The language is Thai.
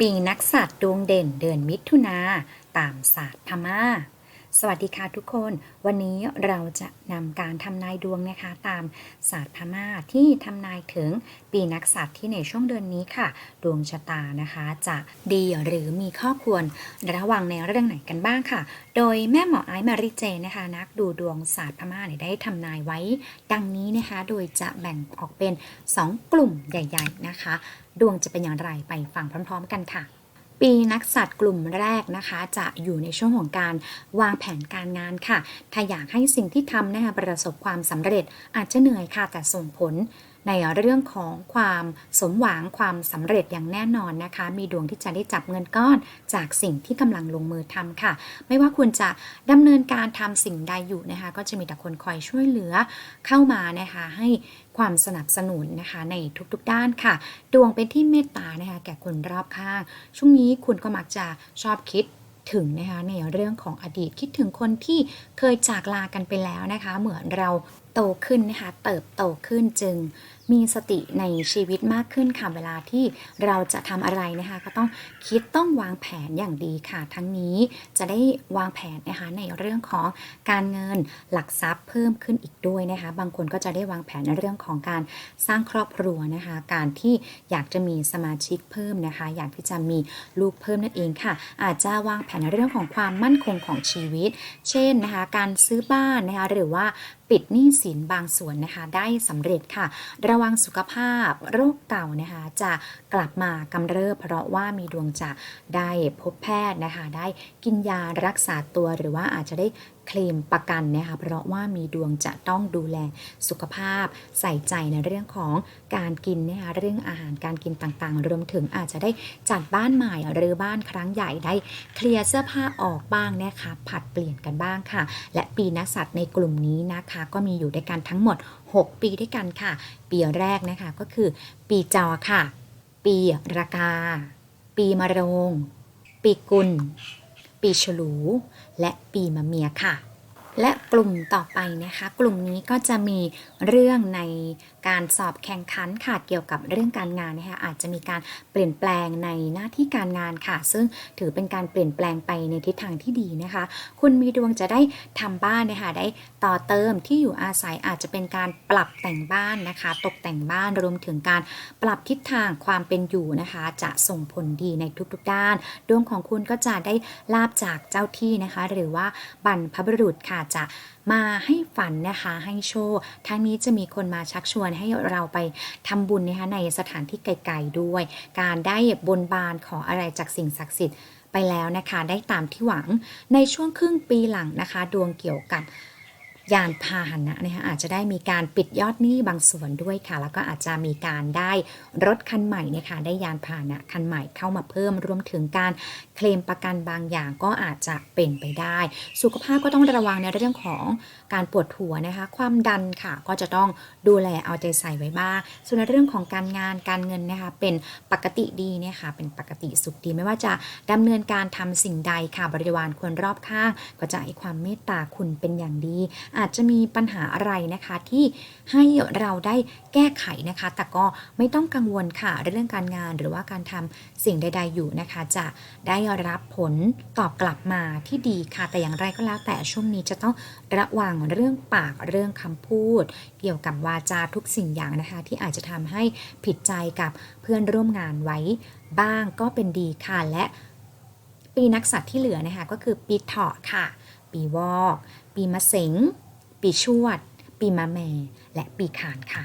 ปีนักสัตว์ดวงเด่นเดือนมิถุนาตามศาสตร์พม่า สวัสดีค่ะทุกคน วันนี้เราจะนำการทำนายดวงนะคะตามศาสตร์พม่าที่ทำนายถึงปีนักสัตว์ที่ในช่วงเดือนนี้ค่ะ ดวงชะตานะคะ จะดีหรือมีข้อควรระวังในเรื่องไหนกันบ้างค่ะ โดยแม่หมอไอซ์มาริเจนะคะ นักดูดวงศาสตร์พม่าได้ทำนายไว้ ดังนี้นะคะ โดยจะแบ่งออกเป็น 2 กลุ่มใหญ่ ๆนะคะ ดวงจะเป็นอย่างไรไปฟังพร้อม ๆ กันค่ะ ปีนักสัตว์กลุ่มแรกนะคะ จะอยู่ในช่วงของการวางแผนการงานค่ะ ถ้าอยากให้สิ่งที่ทำนะคะประสบความสำเร็จอาจจะเหนื่อยค่ะแต่ส่งผล ในเรื่องของความสมหวังความสำเร็จอย่างแน่นอนนะคะ มีดวงที่จะได้จับเงินก้อนจากสิ่งที่กำลังลงมือทำค่ะ ไม่ว่าคุณจะดำเนินการทำสิ่งใดอยู่นะคะ ก็จะมีแต่คนคอยช่วยเหลือเข้ามานะคะให้ความสนับสนุนนะคะในทุกๆด้านค่ะ ดวงเป็นที่เมตตานะคะแก่คนรอบข้าง ช่วงนี้คุณก็มักจะชอบคิดถึงนะคะในเรื่องของอดีตคิดถึงคนที่เคยจากลากันไปแล้วนะคะ เหมือนเรา ตขึ้นนะคะ เติบโตขึ้นจึงมีสติในชีวิตมากขึ้นค่ะเวลาที่เราจะทำอะไรนะคะ ก็ต้องคิดต้องวางแผนอย่างดีค่ะ ทั้งนี้จะได้วางแผนนะคะในเรื่องของการเงินหลักทรัพย์เพิ่มขึ้นอีกด้วยนะคะ บางคนก็จะได้วางแผนในเรื่องของการสร้างครอบครัวนะคะ การที่อยากจะมีสมาชิกเพิ่มนะคะ อยากที่จะมีลูกเพิ่มนั่นเองค่ะ อาจจะวางแผนในเรื่องของความมั่นคงของชีวิต เช่นนะคะ การซื้อบ้านนะคะหรือว่าปิดหนี้สิสินบางส่วนนะคะได้สำเร็จค่ะ ระวังสุขภาพโรคเก่านะคะจะกลับมากำเริบเพราะว่ามีดวงจะได้พบแพทย์นะคะ ได้กินยารักษาตัวหรือว่าอาจจะได้ เคลมประกันนะคะเพราะว่ามีดวงจะต้องดูแลสุขภาพ ใส่ใจในเรื่องของการกินนะคะเรื่องอาหารการกินต่างๆ รวมถึงอาจจะได้จัดบ้านใหม่หรือบ้านครั้งใหญ่ได้เคลียร์เสื้อผ้าออกบ้างนะคะผัดเปลี่ยนกันบ้างค่ะ และปีนักสัตว์ในกลุ่มนี้นะคะ ก็มีอยู่ด้วยกันทั้งหมด 6 ปีด้วยกันค่ะ ปีแรกนะคะก็คือ ปีจอค่ะ ปีรากา ปีมะโรง ปีกุล ปีฉลู และปีมะเมียค่ะ และกลุ่มต่อไปนะคะ กลุ่มนี้ก็จะมีเรื่องในการสอบแข่งขันค่ะเกี่ยวกับเรื่องการงานนะคะอาจจะมีการเปลี่ยนแปลงในหน้าที่การงานค่ะ ซึ่งถือเป็นการเปลี่ยนแปลงไปในทิศทางที่ดีนะคะ คุณมีดวงจะได้ทำบ้านนะคะได้ต่อเติมที่อยู่อาศัยอาจจะเป็นการปรับแต่งบ้านนะคะ ตกแต่งบ้านรวมถึงการปรับทิศทางความเป็นอยู่นะคะ จะส่งผลดีในทุกๆด้าน ดวงของคุณก็จะได้ลาบจากเจ้าที่นะคะ หรือว่าบรรพบุรุษค่ะจะมาให้ฝันนะคะให้โชคทั้งนี้จะมีคนมาชักชวนให้เราไปทำบุญนะคะในสถานที่ไกลๆด้วย การได้บนบานขออะไรจากสิ่งศักดิ์สิทธิ์ไปแล้วนะคะ ได้ตามที่หวังในช่วงครึ่งปีหลังนะคะ ดวงเกี่ยวกับ ยานพาหนะนะคะอาจจะได้มีการปิดยอดหนี้บางส่วนด้วยค่ะ แล้วก็อาจจะมีการได้รถคันใหม่นะคะได้ยานพาหนะคันใหม่เข้ามาเพิ่มรวมถึงการเคลมประกันบางอย่างก็อาจจะเป็นไปได้ สุขภาพก็ต้องระวังในเรื่องของการปวดหัวนะคะ ความดันค่ะก็จะต้องดูแลเอาใจใส่ไว้บ้าง ส่วนในเรื่องของการงานการเงินนะคะเป็นปกติดีนะคะเป็นปกติสุขดีไม่ว่าจะดำเนินการทำสิ่งใดค่ะบริวารคนรอบข้าง ก็จะให้ความเมตตาคุณเป็นอย่างดีอาจจะมีปัญหาอะไรนะคะที่ให้เราได้แก้ไขนะคะ แต่ก็ไม่ต้องกังวลค่ะเรื่องการงานหรือว่าการทำสิ่งใด ๆ อยู่นะคะ จะได้รับผลตอบกลับมาที่ดีค่ะ แต่อย่างไรก็แล้ว แต่ช่วงนี้จะต้องระวังเรื่องปากเรื่องคำพูด เกี่ยวกับวาจาทุกสิ่งอย่างนะคะ ที่อาจจะทำให้ผิดใจกับเพื่อนร่วมงานไว้บ้างก็เป็นดีค่ะและปีนักสัตว์ที่เหลือนะคะก็คือปีเถาะค่ะ ปีวอก ปีมะเสง ปีชวด ปีมะแม่และปีขานค่ะ